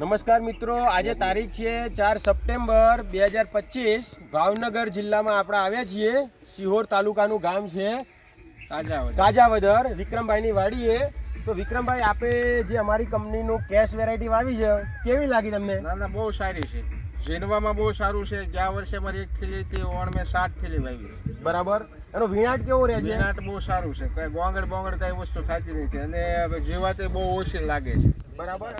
નમસ્કાર મિત્રો આજે તારીખ છે ચાર સપ્ટેમ્બર બે હજાર પચીસ. ભાવનગર જિલ્લામાં આપણે આવ્યા છીએ. સિહોર તાલુકાનું ગામ છે. તાજા હોય કાજાવદર વિક્રમભાઈની વાડીએ. તો વિક્રમભાઈ આપે જે અમારી કંપનીનું કેશ વેરાયટી વાવી છે કેવી લાગી તમને? ના ના બહુ સારી છે. ઝીંડવામાં બહુ સારું છે. ગયા વર્ષે મારી એક થેલી હતી ઓણ મેં સાત થેલી વાવી છે. બરાબર. એનો વિનાટ કેવો રહે છે? વિનાટ બહુ સારું છે. કઈ ગોંગડ બોંગડ કઈ વસ્તુ થતી નથી. અને જીવાતે બહુ ઓછી લાગે છે. બરાબર.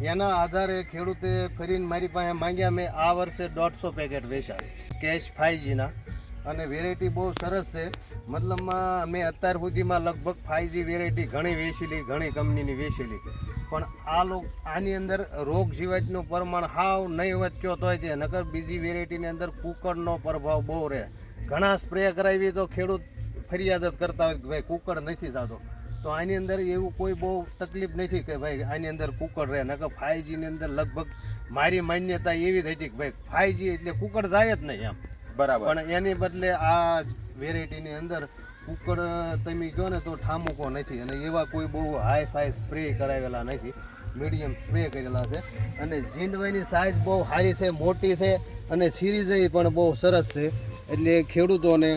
એના આધારે ખેડૂતે ફરીને મારી પાસે માંગ્યા, મેં આ વર્ષે દોઢસો પેકેટ વેચ્યા કેશ ફાઈવજીના. અને વેરાયટી બહુ સરસ છે. મતલબમાં મેં અત્યાર સુધીમાં લગભગ ફાઈવજી વેરાયટી ઘણી વેચેલી, ઘણી કંપનીની વેચેલી પણ આ લોક આની અંદર રોગ જીવાતનું પ્રમાણ હાવ નહીં વધ્યો તોય છે નકર બીજી વેરાયટીની અંદર કુકરનો પ્રભાવ બહુ રહે. ઘણા સ્પ્રે કરાવી તો ખેડૂત ફરિયાદ જ કરતા હોય કે ભાઈ કુકર નથી થતો. તો આની અંદર એવું કોઈ બહુ તકલીફ નથી કે ભાઈ આની અંદર કુકર રહે. નકર ફાઈવજીની અંદર લગભગ મારી માન્યતા એવી જ હતી કે ભાઈ ફાઈવજી એટલે કુકર જાય જ નહીં એમ. બરાબર. પણ એની બદલે આ વેરાયટીની અંદર કુકર તમે કહો ને તો ઠામુકો નથી અને એવા કોઈ બહુ હાઈ ફાઈ સ્પ્રે કરાવેલા નથી. મીડિયમ સ્પ્રે કરેલા છે. અને ઝીંડવાની સાઇઝ બહુ સારી છે મોટી છે અને સિરીઝ પણ બહુ સરસ છે. એટલે ખેડૂતોને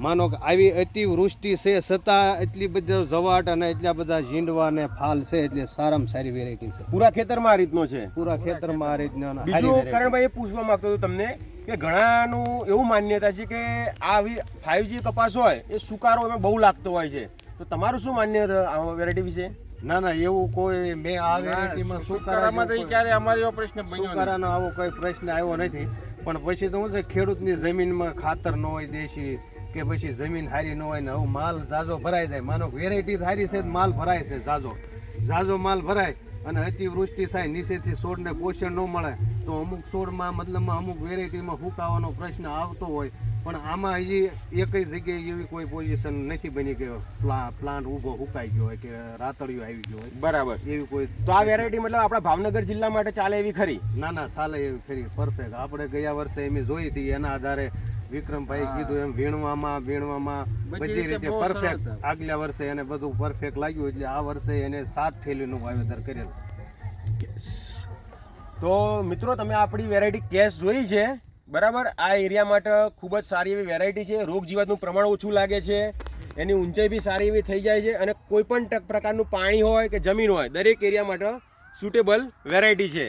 માનો કે આવી અતિવૃષ્ટિ છે છતાં એટલી બધી જવાટ અને એટલા બધા ઝીંડવા અને ફાલ છે એટલે સારામાં સારી વેરાયટી છે. પૂરા ખેતરમાં આ રીતનો છે? પૂરા ખેતરમાં આ રીતના બીજું કરણભાઈ એ પૂછવા માંગતો હતો તમને કે ઘણાનું એવું માન્યતા છે કે આ ફાઈવ જી કપાસ હોય એ સુકારો એમાં બહુ લાગતો હોય છે. તો તમારું શું માન્યતા આ વેરાયટી વિશે? ના ના એવું કોઈ મેં આ વેરાયટીમાં સુકારામાં તો ક્યારે અમારી એવો પ્રશ્ન બન્યો સુકારાનો આવો કોઈ પ્રશ્ન આવ્યો નથી. પણ પછી તો શું છે ખેડૂતની જમીનમાં ખાતર ન હોય દેશી કે પછી જમીન સારી ન હોય ને હવે માલ ઝાઝો ભરાઈ જાય. માનો વેરાયટી સારી છે માલ ભરાય છે ઝાઝો. ઝાઝો માલ ભરાય અને અતિવૃષ્ટિ થાય નીચેથી છોડને પોષણ ન મળે તો અમુક છોડમાં મતલબમાં અમુક વેરાયટીમાં ફૂંકાવાનો પ્રશ્ન આવતો હોય. પણ આમાં હજી એકય જગ્યાએ એવી કોઈ પોઝિશન નથી બની કે પ્લા- પ્લાન્ટ ઊભો ફૂંકાઈ ગયો હોય કે રાતળિયો આવી ગયો હોય. બરાબર. એવી કોઈ તો આ વેરાયટી મતલબ આપણા ભાવનગર જિલ્લા માટે ચાલે એવી ખરી? ના ના ચાલે એવી ખરી. પરફેક્ટ આપણે ગયા વર્ષે એમ જોઈ હતી એના આધારે વિક્રમભાઈ કીધું એમ વીણવામાં વીણવામાં બધી રીતે પરફેક્ટ આગલા વર્ષે એને બધું પરફેક્ટ લાગ્યું એટલે આ વર્ષે એને સાત થેલીનું વાવેતર કરેલું. તો મિત્રો તમે આપણી વેરાયટી કેશ જોઈ છે. બરાબર? આ એરિયા માટે ખૂબ જ સારી એવી વેરાયટી છે. રોગ જીવાતનું પ્રમાણ ઓછું લાગે છે. એની ઊંચાઈ બી સારી એવી થઈ જાય છે અને કોઈ પણ પ્રકારનું પાણી હોય કે જમીન હોય દરેક એરિયા માટે સુટેબલ વેરાયટી છે.